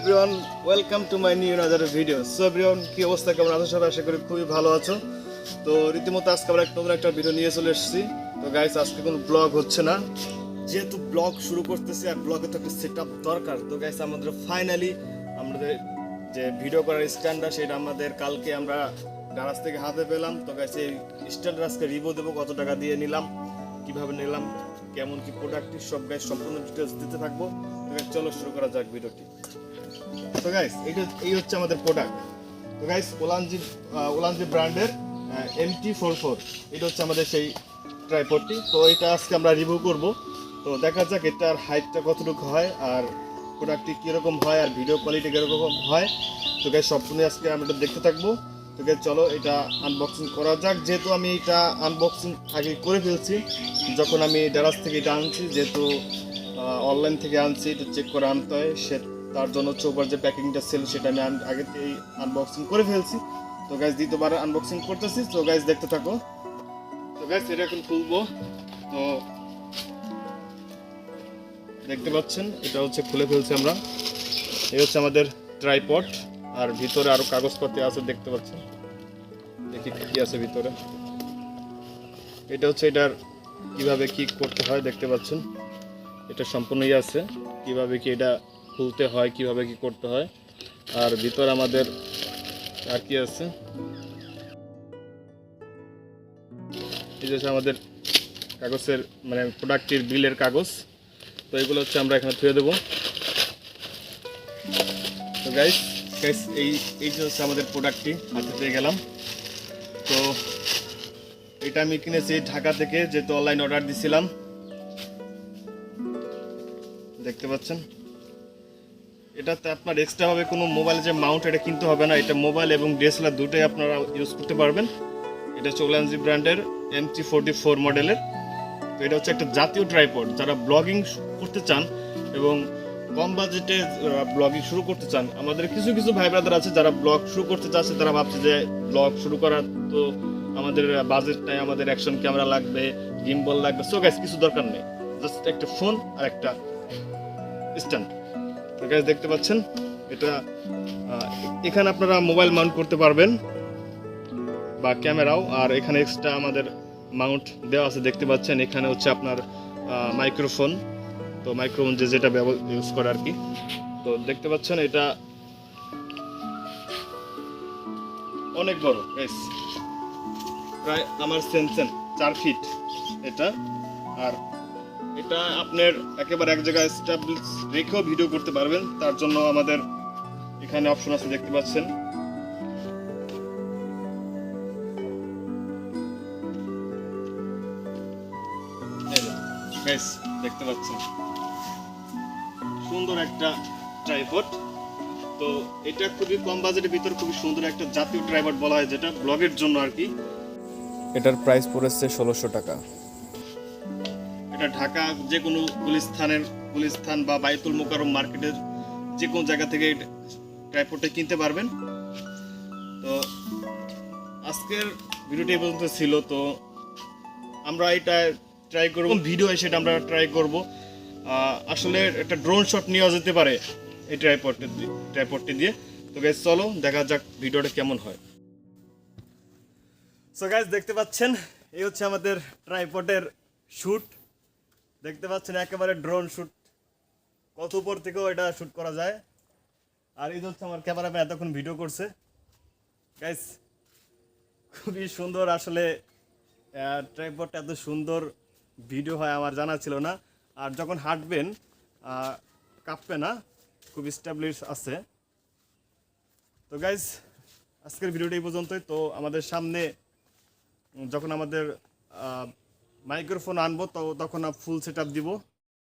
Everyone welcome to my new other video so everyone কি অবস্থা? কেমন আছো সবাই? আশা করি খুবই ভালো আছো। তো রীতিমতো আজকে আমরা একটা নতুন একটা ভিডিও নিয়ে চলে এসেছি। তো গাইস আজকে কোনো ব্লগ হচ্ছে না। যেহেতু ব্লগ শুরু করতেছি আর ব্লগে তো একটা সেট দরকার তো গাইস আমাদের ফাইনালি আমাদের যে ভিডিও করার স্ট্যান্ডটা সেটা আমাদের কালকে আমরা গারাজ থেকে হাতে পেলাম। তো গাইস এই স্ট্যান্ডটা আজকে রিভিউ দেবো কত টাকা দিয়ে নিলাম কীভাবে নিলাম কেমন কি প্রোডাক্টটি সব গাইস সম্পূর্ণ ডিটেলস দিতে থাকব। তো guys, চলো শুরু করা যাক ভিডিওটি তো গাইস এইটা এই হচ্ছে আমাদের প্রোডাক্ট তো গাইস ওলানজি ওলানজি ব্র্যান্ডের এমটি ফোর ফোর এটা হচ্ছে আমাদের সেই ট্রাইপডটি তো এটা আজকে আমরা রিভিউ করব। তো দেখা যাক এটার হাইটটা কতটুকু হয় আর প্রোডাক্টটি কীরকম হয় আর ভিডিও কোয়ালিটি কীরকম হয়। তো গাইস সম্পূর্ণ আজকে আমি এটা দেখতে থাকব। তো গাইস চলো এটা আনবক্সিং করা যাক। যেহেতু আমি এটা আনবক্সিং আগে করে ফেলছি, যখন আমি ডারাজ থেকে এটা আনছি, যেহেতু অনলাইন থেকে আনছি, এটা চেক করে আনতে হয়। সে, তার জন্য উপর যে প্যাকিংটা ছিল, সেটা আমি আগে থেকেই আনবক্সিং করে ফেলছি। তো গাইজ দ্বিতীয়বার আনবক্সিং করতেছি। তো গাইজ দেখতে থাকো। তো গাইজ এটা এখন খুলবো। তো দেখতে পাচ্ছেন, এটা হচ্ছে খুলে ফেলছি আমরা। এই হচ্ছে আমাদের ট্রাইপড আর ভিতরে আরও কাগজপত্র আছে, দেখতে পাচ্ছেন। দেখি কি আছে ভিতরে। এটা হচ্ছে এটার কীভাবে কি করতে হয়, দেখতে পাচ্ছেন। এটা সম্পূর্ণই আছে, কীভাবে কি এটা খুলতে হয়, কীভাবে কি করতে হয়। আর ভিতর আমাদের আর কি আছে? এই যে আমাদের কাগজের মানে প্রোডাক্টের বিলের কাগজ। তো এগুলো হচ্ছে আমরা এখানে ধুয়ে দেবো। তো গাইস গাইস এই এই যে হচ্ছে আমাদের প্রোডাক্টটি হাতে পেয়ে গেলাম। তো এটা আমি কিনেছি ঢাকা থেকে, যেহেতু অনলাইন অর্ডার দিছিলাম। দেখতে পাচ্ছেন? এটাতে আপনার এক্সট্রা ভাবে কোনো মোবাইলে যে মাউন্ট এটা কিনতে হবে না। এটা মোবাইল এবং ডিএসএলআর দুটোই আপনারা ইউজ করতে পারবেন। এটা হচ্ছে ওলানজি ব্র্যান্ডের এম টি ফোরটি ফোর মডেলের এটা হচ্ছে একটা জাতীয় ট্রাইপড যারা ব্লগিং করতে চান এবং কম বাজেটে ব্লগিং শুরু করতে চান, আমাদের কিছু কিছু ভাই ব্রাদার আছে যারা ব্লগ শুরু করতে চাচ্ছে, তারা ভাবছে যে ব্লগ শুরু করার তো আমাদের বাজেট নাই, আমাদের অ্যাকশন ক্যামেরা লাগবে গিম্বল লাগবে। সো গাইস কিছু দরকার নেই। জাস্ট একটা ফোন আর একটা স্ট্যান্ড তো গাইস দেখতে পাচ্ছেন, এটা এখানে আপনারা মোবাইল মাউন্ট করতে পারবেন বা ক্যামেরাও আর এখানে এক্সট্রা আমাদের মাউন্ট দেওয়া আছে, দেখতে পাচ্ছেন, এখানে হচ্ছে আপনার মাইক্রোফোন। তো মাইক্রোফোন যে যেটা ইউজ করে আর কি। তো দেখতে পাচ্ছেন, এটা অনেক বড় গাইস প্রায় আমার সেনসেন চার ফিট এটা। আর এটা আপনার একেবারে এক জায়গায় স্টাবলিশ রেখেও ভিডিও করতে পারবেন। তার জন্য আমাদের এখানে অপশন আছে, দেখতে পাচ্ছেন। Guys, দেখতে পাচ্ছেন? সুন্দর একটা ট্রাইপড তো এটা খুবই কম বাজেটের ভিতর খুবই সুন্দর একটা জাতীয় ট্রাইপড বলা হয় যেটা ব্লগের জন্য আর কি। এটার প্রাইস পড়েছে ষোলোশো টাকা। এটা ঢাকা যে কোনো গুলিস্থানের গুলিস্থান বা বাইতুল মোকারম মার্কেটের যে কোনো জায়গা থেকে ট্রাইপডটা কিনতে পারবেন। তো আজকের ভিডিওটি পর্যন্ত ছিল। তো আমরা এটা ট্রাই করব। ভিডিও সেটা আমরা ট্রাই করব। আসলে একটা ড্রোন শট নেওয়া যেতে পারে এই ট্রাইপডটি ট্রাইপডটি দিয়ে তো গাইজ চলো, দেখা যাক ভিডিওটা কেমন হয়। সো গাইজ দেখতে পাচ্ছেন, এই হচ্ছে আমাদের ট্রাইপডের শ্যুট দেখতে পাচ্ছেন, একেবারে ড্রোন শ্যুট কত উপর থেকেও এটা শ্যুট করা যায়। আর এই হচ্ছে আমার ক্যামেরাম্যান এতক্ষণ ভিডিও করছে। গাইস খুবই সুন্দর আসলে ট্রাইপডটা এত সুন্দর। ভিডিও হয় আমার জানা ছিল না। আর যখন হাঁটবেন কাঁপবে না, খুব স্টাবলিশ আছে। তো গাইজ আজকের ভিডিওটা এই পর্যন্তই। তো আমাদের সামনে, যখন আমাদের মাইক্রোফোন আনব, তো তখন ফুল সেট আপ দিব।